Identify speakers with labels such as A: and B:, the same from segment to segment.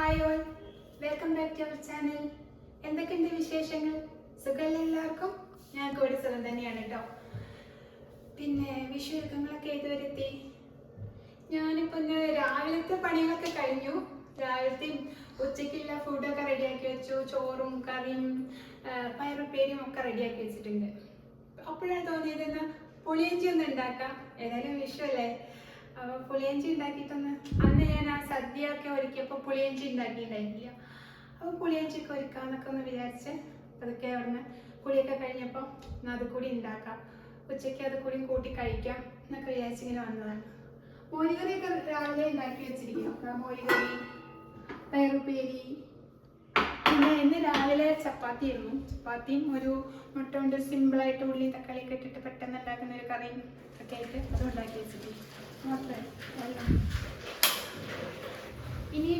A: Hi all welcome back to our channel എന്തൊക്കെയുണ്ട് വിശേഷങ്ങൾ? സുഖമല്ല എല്ലാവർക്കും? ഞാൻ കൂടി സുഖം തന്നെയാണ് കേട്ടോ പിന്നെ വിഷു ഒരുക്കങ്ങളൊക്കെ ഏതുവരെ വരുത്തി ഞാനിപ്പോൾ ഇന്ന് രാവിലത്തെ പണികളൊക്കെ കഴിഞ്ഞു. രാവിലത്തെ ഉച്ചയ്ക്കുള്ള ഫുഡൊക്കെ റെഡിയാക്കി വെച്ചു. ചോറും കറിയും പയറുപ്പേരിയും ഒക്കെ റെഡിയാക്കി വെച്ചിട്ടുണ്ട്. അപ്പോഴാണ് തോന്നിയത് എന്നാൽ പുളിയഞ്ചി ഒന്ന് ഉണ്ടാക്കാം. ഏതായാലും വിഷു അല്ലേ അപ്പോൾ പുളിയഞ്ചി ഉണ്ടാക്കിയിട്ടൊന്ന് അന്ന് ഞാൻ ആ സദ്യ ഒക്കെ ഒരുക്കിയപ്പോൾ പുളിയഞ്ചി ഉണ്ടാക്കിയിട്ടുണ്ടായിരുന്നില്ല. അപ്പോൾ പുളിയഞ്ചിയൊക്കെ ഒരുക്കാന്നൊക്കെ ഒന്ന് വിചാരിച്ച് അതൊക്കെ അവിടുന്ന് പുളിയൊക്കെ കഴിഞ്ഞപ്പോൾ അത് കൂടി ഉണ്ടാക്കാം. ഉച്ചയ്ക്ക് അത് കൂടി കൂട്ടി കഴിക്കാം എന്നൊക്കെ വിചാരിച്ച് ഇങ്ങനെ വന്നതാണ്. മോരുകറിയൊക്കെ രാവിലെ ഉണ്ടാക്കി വെച്ചിരിക്കുന്നു. മോരുകറി പയറുപ്പേരി പിന്നെ ഇന്ന് രാവിലെ ചപ്പാത്തി ആയിരുന്നു. ചപ്പാത്തിയും ഒരു മുട്ട കൊണ്ട് സിമ്പിളായിട്ട് ഉള്ളി തക്കാളി ഒക്കെ ഇട്ടിട്ട് പെട്ടെന്ന് ഉണ്ടാക്കുന്ന ഒരു കറിയും ഒക്കെ ആയിട്ട് അത് ഉണ്ടാക്കി വെച്ചിട്ട് മാത്രമേ വെള്ളം ഇനി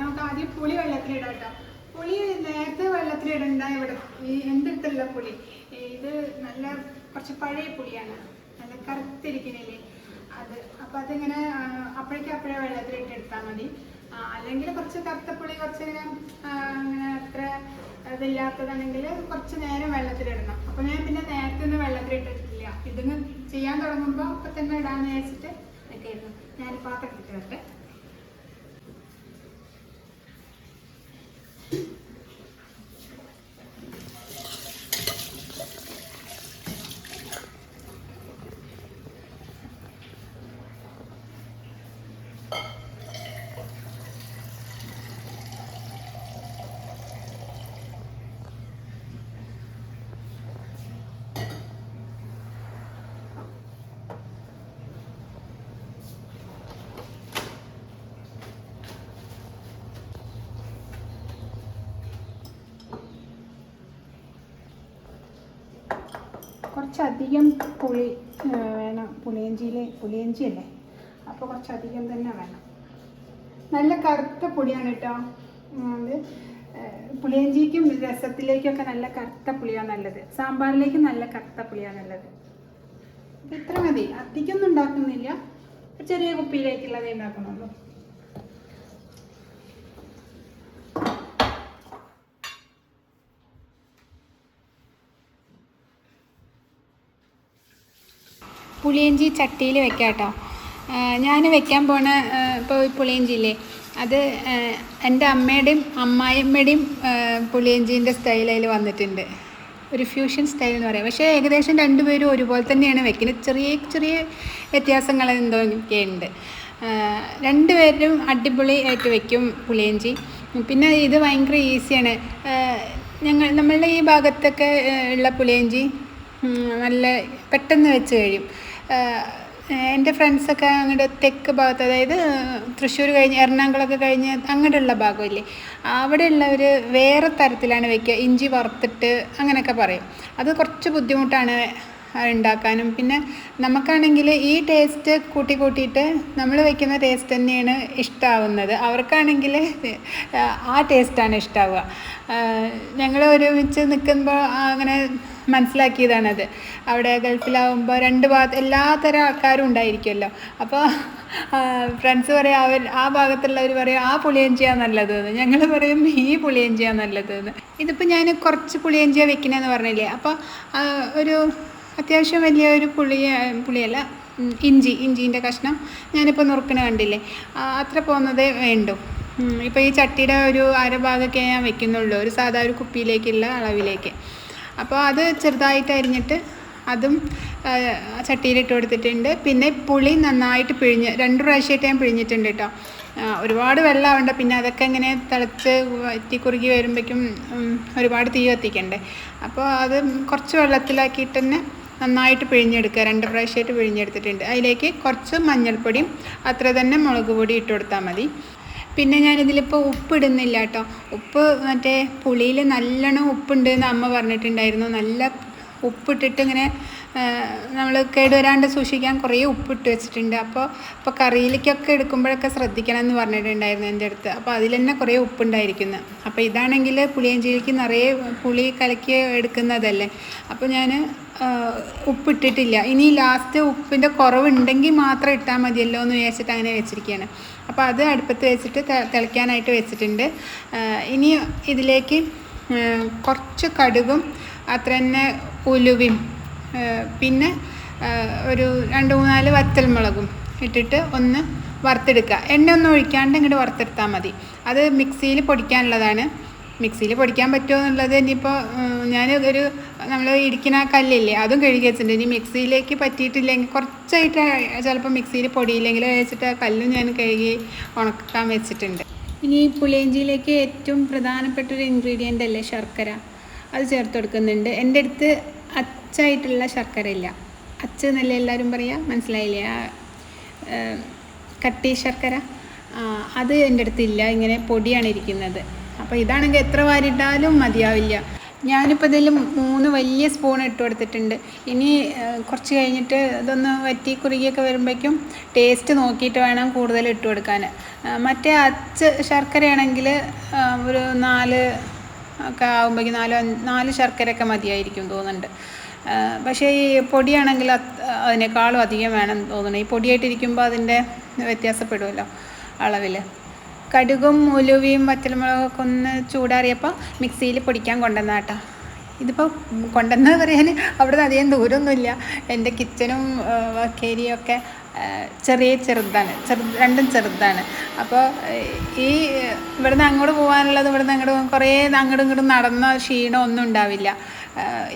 A: നമുക്ക് ആദ്യം പുളി വെള്ളത്തിലിടാം കേട്ടോ. പുളി നേരത്തെ വെള്ളത്തിലിടണ്ട ഇവിടെ. ഈ എന്തിട്ടുള്ള പുളി? ഇത് നല്ല കുറച്ച് പഴയ പുളിയാണ്. നല്ല കറുത്തിരിക്കണില്ലേ? അത് അപ്പം അതിങ്ങനെ അപ്പോഴേക്കും അപ്പോഴേ വെള്ളത്തിലിട്ട് എടുത്താൽ മതി. അല്ലെങ്കിൽ കുറച്ച് കറുത്ത പുളി കുറച്ച് ഇങ്ങനെ അങ്ങനെ അത്ര ഇതില്ലാത്തതാണെങ്കിൽ കുറച്ച് നേരം വെള്ളത്തിലിടണം അപ്പൊ ഞാൻ പിന്നെ നേരത്തെ ഒന്നും വെള്ളത്തിലിട്ടിട്ടില്ല ഇതിന് ചെയ്യാൻ തുടങ്ങുമ്പോൾ അപ്പം തന്നെ ഇടാന്ന് വെച്ചിട്ട് ഞാൻ പാത്രം കിട്ടുന്നുണ്ട് കുറച്ചധികം പുളി വേണം. പുളിയഞ്ചിയിൽ പുളിയഞ്ചി അല്ലേ? അപ്പോൾ കുറച്ചധികം തന്നെ വേണം. നല്ല കറുത്ത പുളിയാണ് കേട്ടോ അത് പുളിയഞ്ചിക്കും രസത്തിലേക്കൊക്കെ നല്ല കറുത്ത പുളിയാണ് നല്ലത്. സാമ്പാറിലേക്ക് നല്ല കറുത്ത പുളിയാണ് നല്ലത്. ഇത്ര മതി. അധികമൊന്നും ഉണ്ടാക്കുന്നില്ല. ചെറിയ കുപ്പിയിലേക്കുള്ളതേ ഉണ്ടാക്കണുള്ളൂ പുളിയഞ്ചി ചട്ടിയിൽ വെക്കാം കേട്ടോ. ഞാൻ വെക്കാൻ പോണ ഇപ്പോൾ പുളിയഞ്ചിയില്ലേ അത് എന്റെ അമ്മയുടെയും അമ്മായിയമ്മയുടെയും പുളിയഞ്ചീന്റെ സ്റ്റൈൽ അതിൽ വന്നിട്ടുണ്ട്. ഒരു ഫ്യൂഷൻ സ്റ്റൈൽ എന്ന് പറയാം. പക്ഷേ ഏകദേശം രണ്ടുപേരും ഒരുപോലെ തന്നെയാണ് വെക്കുന്നത്. ചെറിയ ചെറിയ വ്യത്യാസങ്ങൾ എന്തൊക്കെ ഉണ്ട്. രണ്ടുപേരും അടിപൊളി ആയിട്ട് വെക്കും പുളിയഞ്ചി. പിന്നെ ഇത് ഭയങ്കര ഈസിയാണ് ഞങ്ങൾ നമ്മളുടെ ഈ ഭാഗത്തൊക്കെ ഉള്ള പുളിയഞ്ചി നല്ല പെട്ടെന്ന് വെച്ച് കഴിയും. എന്റെ ഫ്രണ്ട്സൊക്കെ അങ്ങോട്ട് തെക്ക് ഭാഗത്ത് അതായത് തൃശ്ശൂർ കഴിഞ്ഞ് എറണാകുളമൊക്കെ കഴിഞ്ഞ് അങ്ങോട്ടുള്ള ഭാഗമില്ലേ? അവിടെയുള്ളവർ വേറെ തരത്തിലാണ് വയ്ക്കുക ഇഞ്ചി വറുത്തിട്ട് അങ്ങനെയൊക്കെ പറയും. അത് കുറച്ച് ബുദ്ധിമുട്ടാണ് ഉണ്ടാക്കാനും. പിന്നെ നമുക്കാണെങ്കിൽ ഈ ടേസ്റ്റ് കൂട്ടി കൂട്ടിയിട്ട് നമ്മൾ വെക്കുന്ന ടേസ്റ്റ് തന്നെയാണ് ഇഷ്ടമാവുന്നത് അവർക്കാണെങ്കിൽ ആ ടേസ്റ്റാണ് ഇഷ്ടമാവുക ഞങ്ങൾ ഒരുമിച്ച് നിൽക്കുമ്പോൾ അങ്ങനെ മനസ്സിലാക്കിയതാണത്. അവിടെ ഗൾഫിലാവുമ്പോൾ രണ്ട് ഭാഗത്ത് എല്ലാ തരം ആൾക്കാരും ഉണ്ടായിരിക്കുമല്ലോ. അപ്പോൾ ഫ്രണ്ട്സ് പറയും അവർ ആ ഭാഗത്തുള്ളവർ പറയും ആ പുളിയഞ്ചിയാ നല്ലത് എന്ന് ഞങ്ങൾ പറയും ഈ പുളിയഞ്ചിയാ നല്ലത് എന്ന് ഇതിപ്പോൾ ഞാൻ കുറച്ച് പുളിയഞ്ചിയ വെക്കണമെന്ന് പറഞ്ഞില്ലേ? അപ്പോൾ ഒരു അത്യാവശ്യം വലിയ ഒരു പുളിയ പുളിയല്ല ഇഞ്ചി ഇഞ്ചീന്റെ കഷ്ണം ഞാനിപ്പോൾ നുറുക്കണ കണ്ടില്ലേ? അത്ര പോകുന്നതേ വേണ്ടു. ഇപ്പോൾ ഈ ചട്ടിയുടെ ഒരു അരഭാഗമൊക്കെ ഞാൻ വെക്കുന്നുള്ളൂ ഒരു സാധാ ഒരു കുപ്പിയിലേക്കുള്ള അളവിലേക്ക്. അപ്പോൾ അത് ചെറുതായിട്ട് അരിഞ്ഞിട്ട് അതും ചട്ടിയിലിട്ട് കൊടുത്തിട്ടുണ്ട്. പിന്നെ പുളി നന്നായിട്ട് പിഴിഞ്ഞ് രണ്ട് പ്രാവശ്യമായിട്ട് ഞാൻ പിഴിഞ്ഞിട്ടുണ്ട് കേട്ടോ ഒരുപാട് വെള്ളമുണ്ട് പിന്നെ അതൊക്കെ ഇങ്ങനെ തിളച്ച് വറ്റി കുറുകി വരുമ്പോഴേക്കും ഒരുപാട് തീ കത്തിക്കണ്ടേ. അപ്പോൾ അത് കുറച്ച് വെള്ളത്തിലാക്കിയിട്ട് തന്നെ നന്നായിട്ട് പിഴിഞ്ഞെടുക്കുക. രണ്ട് പ്രാവശ്യമായിട്ട് പിഴിഞ്ഞെടുത്തിട്ടുണ്ട്. അതിലേക്ക് കുറച്ച് മഞ്ഞൾപ്പൊടിയും അത്ര തന്നെ മുളക് പൊടി ഇട്ട് കൊടുത്താൽ മതി. പിന്നെ ഞാനിതിലിപ്പോൾ ഉപ്പിടുന്നില്ല കേട്ടോ ഉപ്പ് മറ്റേ പുളിയിൽ നല്ലോണം ഉപ്പുണ്ട് എന്ന് അമ്മ പറഞ്ഞിട്ടുണ്ടായിരുന്നു. നല്ല ഉപ്പിട്ടിട്ട് ഇങ്ങനെ നമ്മൾ കേടുവരാണ്ട് സൂക്ഷിക്കാൻ കുറേ ഉപ്പിട്ട് വെച്ചിട്ടുണ്ട്. അപ്പോൾ ഇപ്പോൾ കറിയിലേക്കൊക്കെ എടുക്കുമ്പോഴൊക്കെ ശ്രദ്ധിക്കണം എന്ന് പറഞ്ഞിട്ടുണ്ടായിരുന്നു എന്റെ അടുത്ത്. അപ്പോൾ അതിൽ തന്നെ കുറേ ഉപ്പുണ്ടായിരിക്കുന്നു. അപ്പോൾ ഇതാണെങ്കിൽ പുളിയഞ്ചിയിലേക്ക് നിറയെ പുളി കലക്കി എടുക്കുന്നതല്ലേ. അപ്പോൾ ഞാൻ ഉപ്പിട്ടിട്ടില്ല. ഇനി ലാസ്റ്റ് ഉപ്പിന്റെ കുറവുണ്ടെങ്കിൽ മാത്രം ഇട്ടാൽ മതിയല്ലോ എന്ന് വിചാരിച്ചിട്ട് അങ്ങനെ വെച്ചിരിക്കുകയാണ്. അപ്പോൾ അത് അടുപ്പത്ത് വെച്ചിട്ട് തിളയ്ക്കാനായിട്ട് വെച്ചിട്ടുണ്ട്. ഇനി ഇതിലേക്ക് കുറച്ച് കടുകും അത്ര തന്നെ ഉലുവയും പിന്നെ ഒരു രണ്ട് മൂന്നാൽ വറ്റൽമുളകും ഇട്ടിട്ട് ഒന്ന് വറുത്തെടുക്കുക. എണ്ണ ഒന്നും ഒഴിക്കാണ്ട് ഇങ്ങോട്ട് വറുത്തെടുത്താൽ മതി. അത് മിക്സിയിൽ പൊടിക്കാനുള്ളതാണ്. മിക്സിയിൽ പൊടിക്കാൻ പറ്റുമോ എന്നുള്ളത് ഇനിയിപ്പോൾ ഞാൻ ഒരു നമ്മൾ ഇടിക്കുന്ന കല്ലില്ലേ അതും കഴുകി വെച്ചിട്ടുണ്ട്. ഇനി മിക്സിയിലേക്ക് പറ്റിയിട്ടില്ലെങ്കിൽ കുറച്ചായിട്ട് ചിലപ്പോൾ മിക്സിയിൽ പൊടിയില്ലെങ്കിൽ വെച്ചിട്ട് കല്ലും ഞാൻ കഴുകി ഉണക്കാൻ വെച്ചിട്ടുണ്ട്. ഇനി പുളിയഞ്ചിയിലേക്ക് ഏറ്റവും പ്രധാനപ്പെട്ട ഒരു ഇൻഗ്രീഡിയന്റ് അല്ലേ ശർക്കര? അത് ചേർത്ത് കൊടുക്കുന്നുണ്ട്. എന്റെ അടുത്ത് അച്ചായിട്ടുള്ള ശർക്കര ഇല്ല. അച്ച് എന്നല്ലേ എല്ലാവരും പറയുക മനസ്സിലായില്ലേ? കട്ടി ശർക്കര? അത് എന്റെ അടുത്തില്ല ഇങ്ങനെ പൊടിയാണ് ഇരിക്കുന്നത്. അപ്പോൾ ഇതാണെങ്കിൽ എത്ര വാരിട്ടാലും മതിയാവില്ല. ഞാനിപ്പോൾ ഇതിൽ മൂന്ന് വലിയ സ്പൂൺ ഇട്ട് കൊടുത്തിട്ടുണ്ട്. ഇനി കുറച്ച് കഴിഞ്ഞിട്ട് ഇതൊന്ന് വറ്റി കുറുകിയൊക്കെ വരുമ്പോഴേക്കും ടേസ്റ്റ് നോക്കിയിട്ട് വേണം കൂടുതൽ ഇട്ട് കൊടുക്കാൻ. മറ്റേ അച്ച് ശർക്കരയാണെങ്കിൽ ഒരു നാല് ഒക്കെ ആകുമ്പോഴേക്കും നാല് നാല് ശർക്കരയൊക്കെ മതിയായിരിക്കും തോന്നുന്നുണ്ട്. പക്ഷേ ഈ പൊടിയാണെങ്കിൽ അത് അതിനേക്കാളും അധികം വേണം തോന്നുന്നു. ഈ പൊടിയായിട്ടിരിക്കുമ്പോൾ അതിന്റെ വ്യത്യാസപ്പെടുമല്ലോ അളവിൽ കടുകും ഉലുവയും വറ്റൽമുളകൊക്കെ ഒന്ന് ചൂടാറിയപ്പോൾ മിക്സിയിൽ പൊടിക്കാൻ കൊണ്ടുവന്ന കേട്ടോ ഇതിപ്പോൾ കൊണ്ടുവന്നത് പറയാൻ അവിടുന്ന് അധികം ദൂരമൊന്നുമില്ല എന്റെ കിച്ചനും വക്കേരിയും ഒക്കെ ചെറിയ ചെറുതാണ്. ചെറു രണ്ടും ചെറുതാണ്. അപ്പോൾ ഈ ഇവിടുന്ന് അങ്ങോട്ട് പോകാനുള്ളത് ഇവിടുന്ന് അങ്ങോട്ട് കുറേ അങ്ങോട്ടും ഇങ്ങോട്ടും നടന്ന ക്ഷീണം ഒന്നും ഉണ്ടാവില്ല.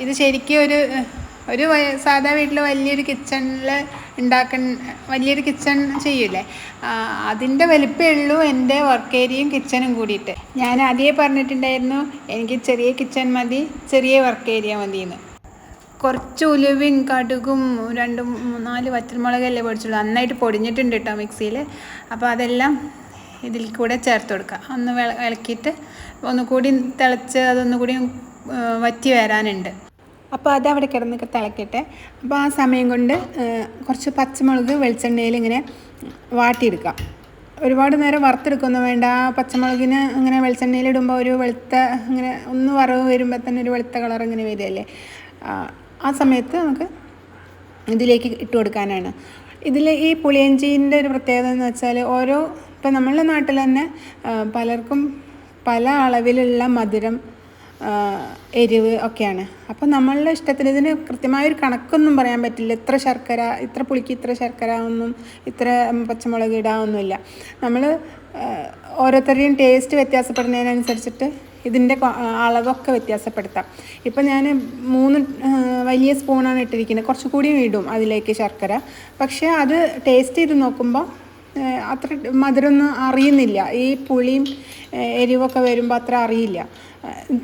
A: ഇത് ശരിക്കും ഒരു ഒരു സാധാ വീട്ടിൽ വലിയൊരു കിച്ചണിൽ ഉണ്ടാക്കുന്ന വലിയൊരു കിച്ചൺ ചെയ്യൂലേ? ആ, അതിന്റെ വലിപ്പമേ ഉള്ളൂ എന്റെ വർക്ക് ഏരിയയും കിച്ചണും കൂടിയിട്ട്. ഞാൻ ആദ്യമേ പറഞ്ഞിട്ടുണ്ടായിരുന്നു എനിക്ക് ചെറിയ കിച്ചൺ മതി ചെറിയ വർക്ക് ഏരിയ മതി എന്ന് കുറച്ച് ഉലുവയും കടുകും രണ്ടും നാല് വറ്റൽമുളകല്ലേ പൊടിച്ചുള്ളൂ. നന്നായിട്ട് പൊടിഞ്ഞിട്ടുണ്ട് കേട്ടോ മിക്സിയിൽ അപ്പോൾ അതെല്ലാം ഇതിൽ കൂടെ ചേർത്ത് കൊടുക്കുക. ഒന്ന് വിള ഇളക്കിയിട്ട് ഒന്നുകൂടി തിളച്ച് അതൊന്നുകൂടി വറ്റി വരാനുണ്ട്. അപ്പോൾ അത് അവിടെ കിടന്നൊക്കെ തിളക്കട്ടെ. അപ്പോൾ ആ സമയം കൊണ്ട് കുറച്ച് പച്ചമുളക് വെളിച്ചെണ്ണയിൽ ഇങ്ങനെ വാട്ടിയെടുക്കാം. ഒരുപാട് നേരം വറുത്തെടുക്കൊന്നും വേണ്ട. പച്ചമുളകിന് അങ്ങനെ വെളിച്ചെണ്ണയിൽ ഇടുമ്പോൾ ഒരു വെളുത്ത ഇങ്ങനെ ഒന്ന് വറവ് വരുമ്പോൾ തന്നെ ഒരു വെളുത്ത കളർ ഇങ്ങനെ വരികയല്ലേ? ആ, സമയത്ത് നമുക്ക് ഇതിലേക്ക് ഇട്ട് കൊടുക്കാനാണ്. ഇതിൽ ഈ പുളിയഞ്ചീന്റെ ഒരു പ്രത്യേകത എന്ന് വെച്ചാൽ ഓരോ ഇപ്പം നമ്മളുടെ നാട്ടിൽ തന്നെ പലർക്കും പല അളവിലുള്ള മധുരം എരിവ് ഒക്കെയാണ്. അപ്പോൾ നമ്മളുടെ ഇഷ്ടത്തിന് ഇതിന് കൃത്യമായൊരു കണക്കൊന്നും പറയാൻ പറ്റില്ല. ഇത്ര ശർക്കര ഇത്ര പുളിക്ക് ഇത്ര ശർക്കര ഒന്നും ഇത്ര പച്ചമുളക് ഇടാമൊന്നുമില്ല നമ്മൾ ഓരോരുത്തരുടെയും ടേസ്റ്റ് വ്യത്യാസപ്പെടുന്നതിനനുസരിച്ചിട്ട് ഇതിന്റെ അളവൊക്കെ വ്യത്യാസപ്പെടുത്താം. ഇപ്പം ഞാൻ മൂന്ന് വലിയ സ്പൂണാണ് ഇട്ടിരിക്കുന്നത്. കുറച്ചുകൂടി ഇടും അതിലേക്ക് ശർക്കര. പക്ഷേ അത് ടേസ്റ്റ് ചെയ്ത് നോക്കുമ്പോൾ അത്ര മധുരമൊന്നും അറിയുന്നില്ല. ഈ പുളിയും എരിവൊക്കെ വരുമ്പോൾ അത്ര അറിയില്ല.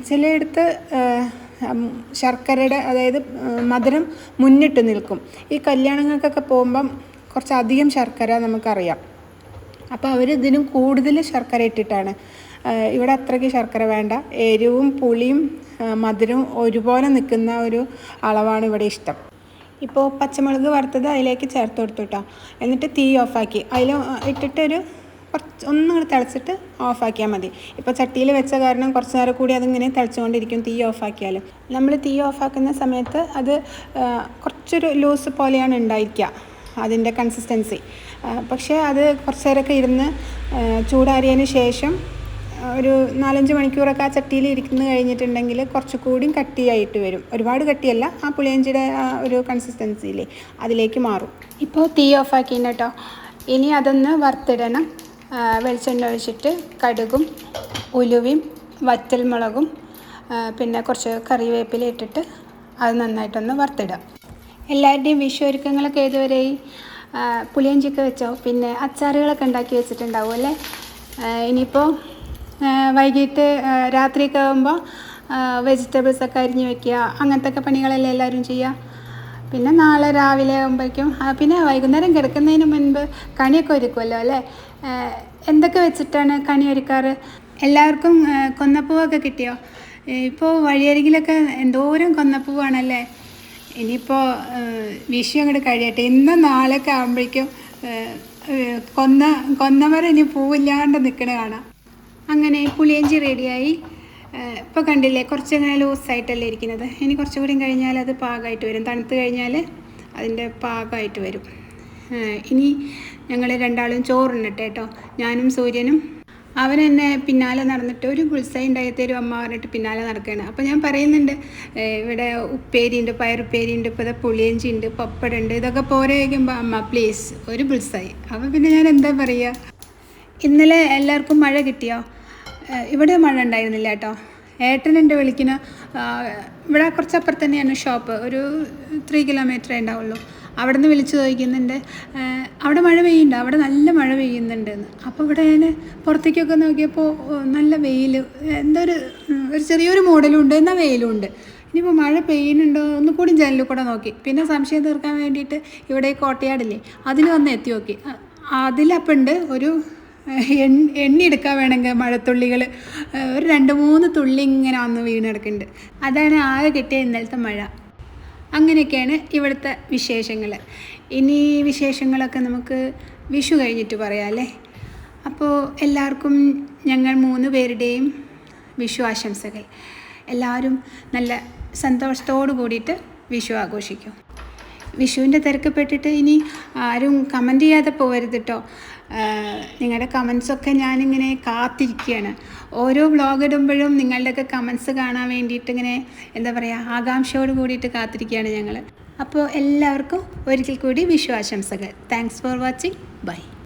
A: ചിലയിടത്ത് ശർക്കരയുടെ അതായത് മധുരം മുന്നിട്ട് നിൽക്കും. ഈ കല്യാണങ്ങൾക്കൊക്കെ പോകുമ്പം കുറച്ചധികം ശർക്കര നമുക്കറിയാം. അപ്പോൾ അവർ ഇതിനും കൂടുതൽ ശർക്കര ഇട്ടിട്ടാണ്. ഇവിടെ അത്രയ്ക്ക് ശർക്കര വേണ്ട. എരിവും പുളിയും മധുരവും ഒരുപോലെ നിൽക്കുന്ന ഒരു അളവാണ് ഇവിടെ ഇഷ്ടം. ഇപ്പോൾ പച്ചമുളക് വറുത്തത് അതിലേക്ക് ചേർത്ത് കൊടുത്തു കേട്ടോ. എന്നിട്ട് തീ ഓഫാക്കി. അതിൽ ഇട്ടിട്ടൊരു കുറച്ച് ഒന്നും കൂടി തിളച്ചിട്ട് ഓഫാക്കിയാൽ മതി. ഇപ്പോൾ ചട്ടിയിൽ വെച്ച കാരണം കുറച്ച് നേരം കൂടി അതിങ്ങനെ തിളച്ചുകൊണ്ടിരിക്കും തീ ഓഫാക്കിയാലും നമ്മൾ തീ ഓഫാക്കുന്ന സമയത്ത് അത് കുറച്ചൊരു ലൂസ് പോലെയാണ് ഉണ്ടായിരിക്കുക അതിന്റെ കൺസിസ്റ്റൻസി പക്ഷേ അത് കുറച്ച് നേരമൊക്കെ ഇരുന്ന് ചൂടാറിയതിന് ശേഷം ഒരു നാലഞ്ച് മണിക്കൂറൊക്കെ ആ ചട്ടിയിൽ ഇരിക്കുന്നു കഴിഞ്ഞിട്ടുണ്ടെങ്കിൽ കുറച്ചുകൂടി കട്ടിയായിട്ട് വരും. ഒരുപാട് കട്ടിയല്ല ആ പുളിയഞ്ചിയുടെ ആ ഒരു കൺസിസ്റ്റൻസിയില്ലേ അതിലേക്ക് മാറും. ഇപ്പോൾ തീ ഓഫാക്കിയിട്ടോ ഇനി അതൊന്ന് വറുത്തിടണം. വെളിച്ചെണ്ണ ഒഴിച്ചിട്ട് കടുകും ഉലുവയും വറ്റൽമുളകും പിന്നെ കുറച്ച് കറിവേപ്പില ഇട്ടിട്ട് അത് നന്നായിട്ടൊന്ന് വറുത്തിടാം. എല്ലാവരുടെയും വിഷു ഒരുക്കങ്ങളൊക്കെ ഏതുവരെയായി പുളിയഞ്ചിയൊക്കെ വെച്ചോ? പിന്നെ അച്ചാറുകളൊക്കെ ഉണ്ടാക്കി വെച്ചിട്ടുണ്ടാവും അല്ലേ? ഇനിയിപ്പോൾ വൈകിട്ട് രാത്രിയൊക്കെ ആകുമ്പോൾ വെജിറ്റബിൾസ് ഒക്കെ അരിഞ്ഞ് വെക്കുക അങ്ങനത്തെ പണികളല്ലേ എല്ലാവരും ചെയ്യുക? പിന്നെ നാളെ രാവിലെ ആകുമ്പോഴേക്കും പിന്നെ വൈകുന്നേരം കിടക്കുന്നതിന് മുൻപ് കണിയൊക്കെ ഒരുക്കുമല്ലോ അല്ലേ? എന്തൊക്കെ വെച്ചിട്ടാണ് കണി ഒരുക്കാറ് എല്ലാവർക്കും കൊന്നപ്പൂവൊക്കെ കിട്ടിയോ? ഇപ്പോൾ വഴിയരികിലൊക്കെ എന്തോരം കൊന്നപ്പൂവാണല്ലേ? ഇനിയിപ്പോൾ വിഷു അങ്ങോട്ട് കഴിയട്ടെ. ഇന്ന് നാളൊക്കെ ആകുമ്പോഴേക്കും കൊന്ന കൊന്നമരം ഇനി പൂവില്ലാണ്ട് നിൽക്കണ കാണാം. അങ്ങനെ പുളിയഞ്ചി റെഡിയായി. ഇപ്പോൾ കണ്ടില്ലേ കുറച്ച് അങ്ങനെ ലൂസായിട്ടല്ലേ ഇരിക്കുന്നത്. ഇനി കുറച്ചുകൂടി കഴിഞ്ഞാൽ അത് പാകമായിട്ട് വരും. തണുത്ത് കഴിഞ്ഞാൽ അതിന്റെ പാകമായിട്ട് വരും. ഇനി ഞങ്ങൾ രണ്ടാളും ചോറുണ്ണട്ടെ കേട്ടോ. ഞാനും സൂര്യനും. അവൻ എന്നെ പിന്നാലെ നടന്നിട്ട് ഒരു ഗുൾസൈ ഉണ്ടായി അമ്മ പറഞ്ഞിട്ട് പിന്നാലെ നടക്കുകയാണ് അപ്പോൾ ഞാൻ പറയുന്നുണ്ട് ഇവിടെ ഉപ്പേരിയുണ്ട് പയറുപ്പേരിയുണ്ട് ഇപ്പോൾ ഇതാ പുളിയഞ്ചി ഉണ്ട് പപ്പടുണ്ട് ഇതൊക്കെ പോരെ വയ്ക്കുമ്പോൾ അമ്മ പ്ലീസ് ഒരു ഗുൾസായി അപ്പോൾ പിന്നെ ഞാൻ എന്താ പറയുക ഇന്നലെ എല്ലാവർക്കും മഴ കിട്ടിയോ? ഇവിടെ മഴ ഉണ്ടായിരുന്നില്ല കേട്ടോ. ഏട്ടൻ എന്റെ വിളിക്കുന്ന ഇവിടെ കുറച്ചപ്പുറത്ത് തന്നെയാണ് ഷോപ്പ് ഒരു ത്രീ കിലോമീറ്ററേ ഉണ്ടാവുള്ളൂ. അവിടെ നിന്ന് വിളിച്ച് ചോദിക്കുന്നുണ്ട് അവിടെ മഴ പെയ്യുന്നുണ്ട്? അവിടെ നല്ല മഴ പെയ്യുന്നുണ്ട് എന്ന്. അപ്പോൾ ഇവിടെ ഞാൻ പുറത്തേക്കൊക്കെ നോക്കിയപ്പോൾ നല്ല വെയിൽ എന്തോ ഒരു ഒരു ചെറിയൊരു മോഡലും ഉണ്ട് എന്നാൽ വെയിലും ഉണ്ട് ഇനിയിപ്പോൾ മഴ പെയ്യുന്നുണ്ടോ ഒന്ന് കൂടി ജനലിൽ കൂടെ നോക്കി. പിന്നെ സംശയം തീർക്കാൻ വേണ്ടിയിട്ട് ഇവിടെ കോട്ടയാടില്ലേ അതിൽ വന്ന് എത്തി നോക്കി. അ- അതിലപ്പം ഉണ്ട് ഒരു എണ്ണി എടുക്കാൻ വേണമെങ്കിൽ മഴത്തുള്ളികൾ ഒരു രണ്ട് മൂന്ന് തുള്ളി ഇങ്ങനെ വന്ന് വീണെടുക്കുന്നുണ്ട് അതാണ് ആകെ കിട്ടിയ ഇന്നലത്തെ മഴ. അങ്ങനെയൊക്കെയാണ് ഇവിടുത്തെ വിശേഷങ്ങൾ. ഇനി വിശേഷങ്ങളൊക്കെ നമുക്ക് വിഷു കഴിഞ്ഞിട്ട് പറയാം അല്ലേ? അപ്പോൾ എല്ലാവർക്കും ഞങ്ങൾ മൂന്ന് പേരുടെയും വിഷു ആശംസകൾ. എല്ലാവരും നല്ല സന്തോഷത്തോടു കൂടിയിട്ട് വിഷു ആഘോഷിക്കും. വിഷുവിന്റെ തിരക്കപ്പെട്ടിട്ട് ഇനി ആരും കമന്റ് ചെയ്യാതെ പോകരുത് കേട്ടോ. നിങ്ങളുടെ കമൻസൊക്കെ ഞാനിങ്ങനെ കാത്തിരിക്കുകയാണ്. ഓരോ വ്ളോഗ് ഇടുമ്പോഴും നിങ്ങളുടെയൊക്കെ കമൻസ് കാണാൻ വേണ്ടിയിട്ട് ഇങ്ങനെ എന്താ പറയുക ആകാംക്ഷയോട് കൂടിയിട്ട് കാത്തിരിക്കുകയാണ് ഞങ്ങൾ അപ്പോൾ എല്ലാവർക്കും ഒരിക്കൽ കൂടി വിഷു ആശംസകൾ. Thanks for watching bye